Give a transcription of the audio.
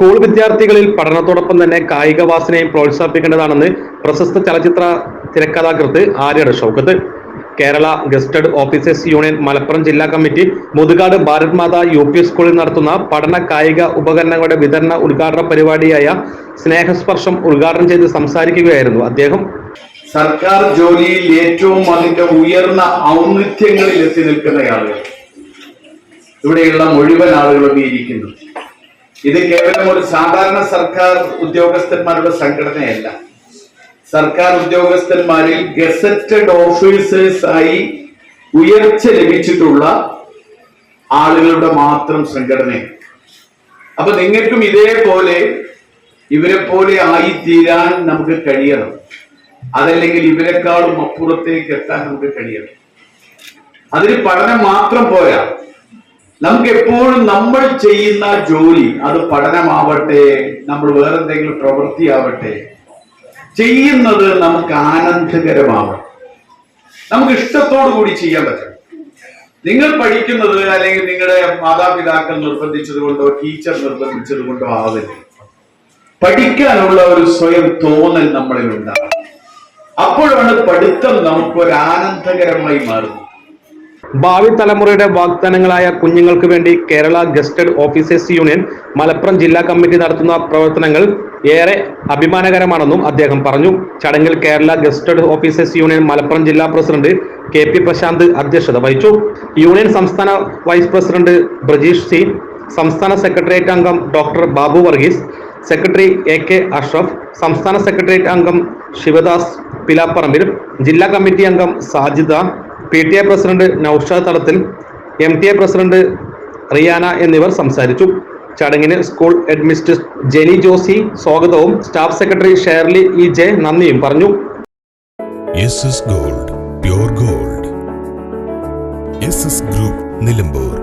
School വിദ്യാർത്ഥികളിൽ പഠനത്തോടൊപ്പം തന്നെ കായിക വാസനയും പ്രോത്സാഹിപ്പിക്കേണ്ടതാണെന്ന് പ്രശസ്ത ചലച്ചിത്ര തിരക്കഥാകൃത്ത് ആര്യയുടെ Shoukath. Kerala gazetted officers union Malappuram ജില്ലാ committee Muthukad Bharat Mata U P സ്കൂളിൽ നടത്തുന്ന പഠന കായിക ഉപകരണങ്ങളുടെ വിതരണ ഉദ്ഘാടന പരിപാടിയായ സ്നേഹസ്പർശം ഉദ്ഘാടനം ചെയ്ത് സംസാരിക്കുകയായിരുന്നു അദ്ദേഹം. സർക്കാർ ജോലിയിൽ ഏറ്റവും അതിന്റെ ഉയർന്ന ഔന്നിത്യങ്ങളിൽ എത്തി നിൽക്കുന്ന ആളുകൾ. ഇവിടെയുള്ള മുഴുവൻ ആളുകളും ഇരിക്കുന്നു ഇത് കേവലം ഒരു സാധാരണ സർക്കാർ ഉദ്യോഗസ്ഥന്മാരുടെ സംഘടനയല്ല. സർക്കാർ ഉദ്യോഗസ്ഥന്മാരിൽ ഗസറ്റഡ് ഓഫീസേഴ്സ് ആയി ഉയർച്ച ലഭിച്ചിട്ടുള്ള ആളുകളുടെ മാത്രം സംഘടനയാണ്. അപ്പൊ നിങ്ങൾക്കും ഇതേപോലെ ഇവരെ പോലെ ആയിത്തീരാൻ നമുക്ക് കഴിയണം. അതല്ലെങ്കിൽ ഇവരെക്കാളും അപ്പുറത്തേക്ക് എത്താൻ നമുക്ക് കഴിയണം. അതിന് പഠനം മാത്രം പോരാ. നമുക്ക് എപ്പോഴും നമ്മൾ ചെയ്യുന്ന ജോലി അത് പഠനമാവട്ടെ നമ്മൾ വേറെന്തെങ്കിലും പ്രവൃത്തിയാവട്ടെ ചെയ്യുന്നത് നമുക്ക് ആനന്ദകരമാവണം നമുക്ക് ഇഷ്ടത്തോടു കൂടി ചെയ്യാൻ പറ്റണം നിങ്ങൾ പഠിക്കുന്നത് അല്ലെങ്കിൽ നിങ്ങളുടെ മാതാപിതാക്കൾ നിർബന്ധിച്ചത് കൊണ്ടോ ടീച്ചർ നിർബന്ധിച്ചത് കൊണ്ടോ ആവില്ല പഠിക്കാനുള്ള ഒരു സ്വയം തോന്നൽ നമ്മളിൽ ഉണ്ടാകും അപ്പോഴാണ് പഠിത്തം നമുക്കൊരു ആനന്ദകരമായി മാറുന്നത്. ഭാവി തലമുറയുടെ വാഗ്ദാനങ്ങളായ കുഞ്ഞുങ്ങൾക്ക് വേണ്ടി Kerala gazetted officers union Malappuram ജില്ലാ കമ്മിറ്റി നടത്തുന്ന പ്രവർത്തനങ്ങൾ ഏറെ അഭിമാനകരമാണെന്നും അദ്ദേഹം പറഞ്ഞു. ചടങ്ങിൽ Kerala gazetted officers union Malappuram ജില്ലാ പ്രസിഡന്റ് കെ പി പ്രശാന്ത് അധ്യക്ഷത വഹിച്ചു. യൂണിയൻ സംസ്ഥാന വൈസ് പ്രസിഡന്റ് ബ്രജീഷ് സി സംസ്ഥാന സെക്രട്ടേറിയറ്റ് അംഗം doctor Babu Varghese secretary A K Ashraf സംസ്ഥാന സെക്രട്ടേറിയറ്റ് അംഗം ശിവദാസ് പിലാപ്പറമ്പിൽ ജില്ലാ കമ്മിറ്റി അംഗം Sajida P T A president Noushad Thalathil M T A president Riyana എന്നിവർ സംസാരിച്ചു. ചടങ്ങിന് സ്കൂൾ ഹെഡ്മിസ്ട്രസ് ജെനി ജോസി സ്വാഗതവും staff secretary Shirley E J നന്ദിയും പറഞ്ഞു. Gold gold. ഗ്രൂപ്പ് നിലമ്പൂർ.